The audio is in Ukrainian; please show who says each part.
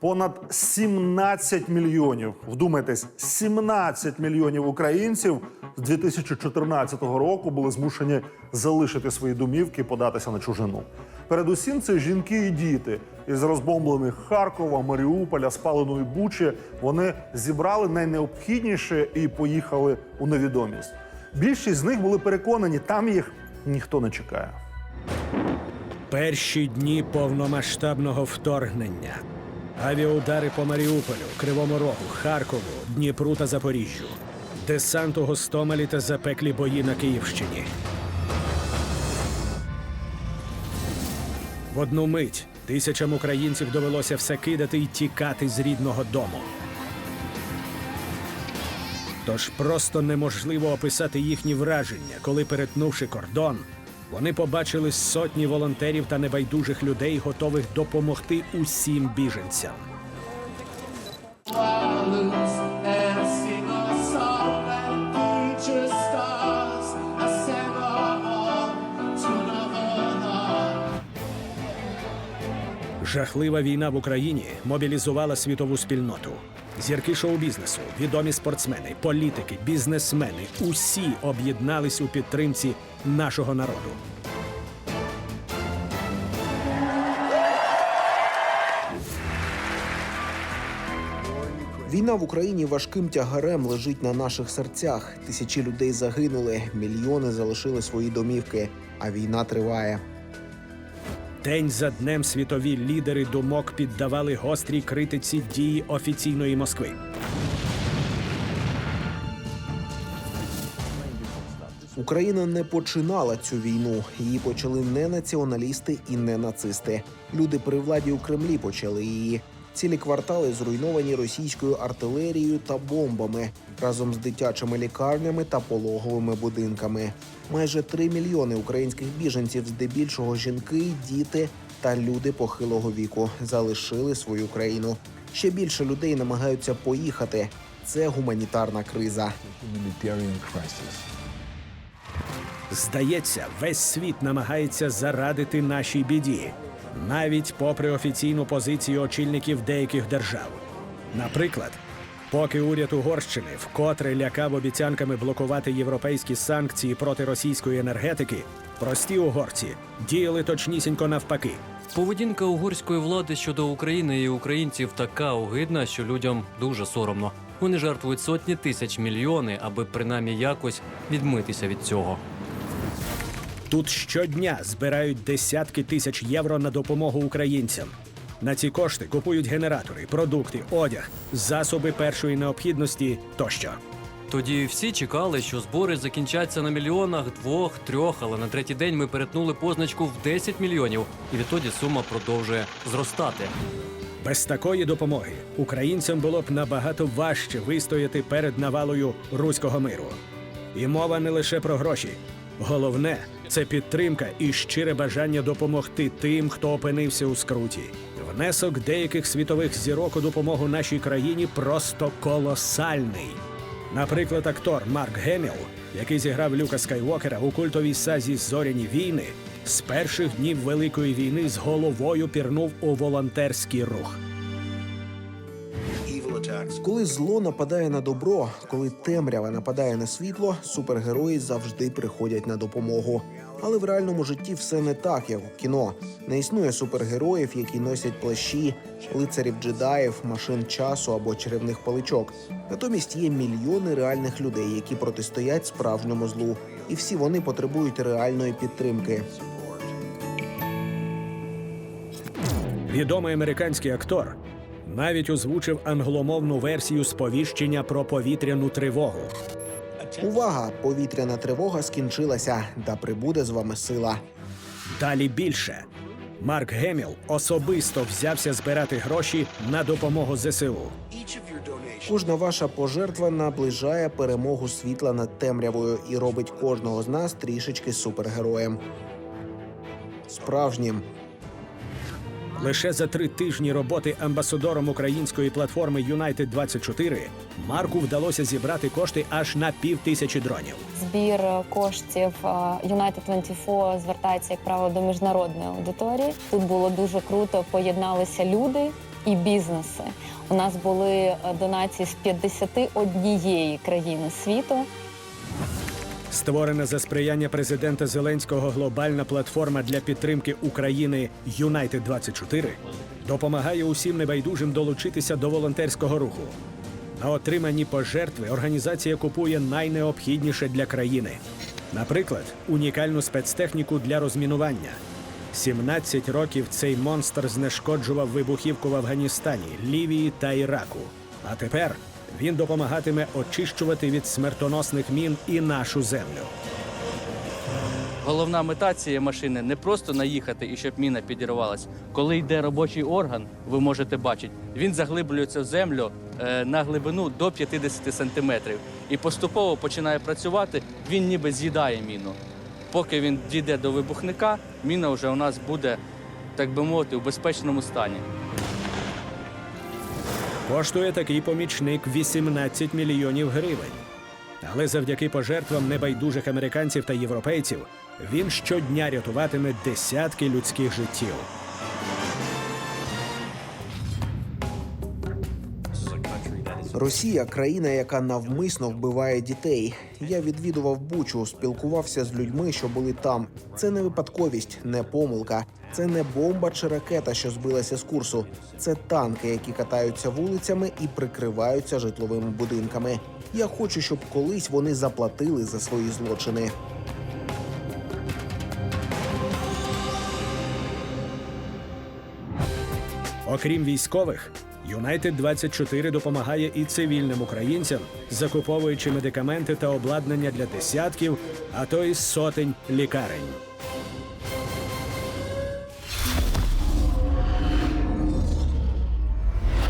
Speaker 1: Понад 17 мільйонів, вдумайтесь, 17 мільйонів українців з 2014 року були змушені залишити свої домівки і податися на чужину. Передусім, це жінки і діти із розбомблених Харкова, Маріуполя, спаленої Бучі. Вони зібрали найнеобхідніше і поїхали у невідомість. Більшість з них були переконані, там їх ніхто не чекає.
Speaker 2: Перші дні повномасштабного вторгнення. Авіаудари по Маріуполю, Кривому Рогу, Харкову, Дніпру та Запоріжжю. Десант у Гостомелі та запеклі бої на Київщині. В одну мить тисячам українців довелося все кидати і тікати з рідного дому. Тож просто неможливо описати їхні враження, коли, перетнувши кордон, вони побачили сотні волонтерів та небайдужих людей, готових допомогти усім біженцям. Жахлива війна в Україні мобілізувала світову спільноту. Зірки шоу-бізнесу, відомі спортсмени, політики, бізнесмени усі об'єднались у підтримці нашого народу.
Speaker 3: Війна в Україні важким тягарем лежить на наших серцях. Тисячі людей загинули, мільйони залишили свої домівки, а війна триває.
Speaker 2: День за днем світові лідери думок піддавали гострій критиці дії офіційної Москви.
Speaker 3: Україна не починала цю війну. Її почали не націоналісти і не нацисти. Люди при владі у Кремлі почали її. Цілі квартали зруйновані російською артилерією та бомбами разом з дитячими лікарнями та пологовими будинками. Майже три мільйони українських біженців, здебільшого жінки, діти та люди похилого віку, залишили свою країну. Ще більше людей намагаються поїхати. Це гуманітарна криза.
Speaker 2: Здається, весь світ намагається зарадити нашій біді, навіть попри офіційну позицію очільників деяких держав. Наприклад, поки уряд Угорщини вкотре лякав обіцянками блокувати європейські санкції проти російської енергетики, прості угорці діяли точнісінько навпаки.
Speaker 4: Поведінка угорської влади щодо України і українців така огидна, що людям дуже соромно. Вони жертвують сотні тисяч мільйони, аби принаймні якось відмитися від цього.
Speaker 2: Тут щодня збирають десятки тисяч євро на допомогу українцям. На ці кошти купують генератори, продукти, одяг, засоби першої необхідності тощо.
Speaker 4: Тоді всі чекали, що збори закінчаться на мільйонах, двох, трьох, але на третій день ми перетнули позначку в 10 мільйонів, і відтоді сума продовжує зростати.
Speaker 2: Без такої допомоги українцям було б набагато важче вистояти перед навалою руського миру. І мова не лише про гроші. Головне це підтримка і щире бажання допомогти тим, хто опинився у скруті. Внесок деяких світових зірок у допомогу нашій країні просто колосальний. Наприклад, актор Марк Геміл, який зіграв Люка Скайуокера у культовій сазі Зоряні війни, з перших днів Великої війни з головою пірнув у волонтерський рух.
Speaker 3: Коли зло нападає на добро, коли темрява нападає на світло, супергерої завжди приходять на допомогу. Але в реальному житті все не так, як у кіно. Не існує супергероїв, які носять плащі, лицарів джедаїв, машин часу або чарівних паличок. Натомість є мільйони реальних людей, які протистоять справжньому злу, і всі вони потребують реальної підтримки.
Speaker 2: Відомий американський актор навіть озвучив англомовну версію сповіщення про повітряну тривогу.
Speaker 3: Увага! Повітряна тривога скінчилася, та прибуде з вами сила.
Speaker 2: Далі більше. Марк Геміл особисто взявся збирати гроші на допомогу ЗСУ.
Speaker 3: Кожна ваша пожертва наближає перемогу світла над темрявою і робить кожного з нас трішечки супергероєм. Справжнім.
Speaker 2: Лише за три тижні роботи амбасадором української платформи United 24 Марку вдалося зібрати кошти аж на пів тисячі дронів.
Speaker 5: Збір коштів е, United 24 звертається, як правило, до міжнародної аудиторії. Тут було дуже круто, поєдналися люди, і бізнеси. У нас були е, донації з 51 країни світу.
Speaker 2: Створена за сприяння президента Зеленського глобальна платформа для підтримки України Юнайтед 24 допомагає усім небайдужим долучитися до волонтерського руху. На отримані пожертви організація купує найнеобхідніше для країни. Наприклад, унікальну спецтехніку для розмінування. 17 років цей монстр знешкоджував вибухівку в Афганістані, Лівії та Іраку. А тепер він допомагатиме очищувати від смертоносних мін і нашу землю.
Speaker 6: Головна мета цієї машини не просто наїхати і щоб міна підірвалась. Коли йде робочий орган, ви можете бачити, він заглиблюється в землю е, на глибину до 50 сантиметрів і поступово починає працювати. Він ніби з'їдає міну. Поки він дійде до вибухника, міна вже у нас буде, так би мовити, у безпечному стані.
Speaker 2: Коштує такий помічник 18 мільйонів гривень. Але завдяки пожертвам небайдужих американців та європейців він щодня рятуватиме десятки людських життів.
Speaker 3: Росія країна, яка навмисно вбиває дітей. Я відвідував Бучу, спілкувався з людьми, що були там. Це не випадковість, не помилка. Це не бомба чи ракета, що збилася з курсу. Це танки, які катаються вулицями і прикриваються житловими будинками. Я хочу, щоб колись вони заплатили за свої злочини.
Speaker 2: Окрім військових, Юнайтед 24 допомагає і цивільним українцям, закуповуючи медикаменти та обладнання для десятків, а то й сотень лікарень.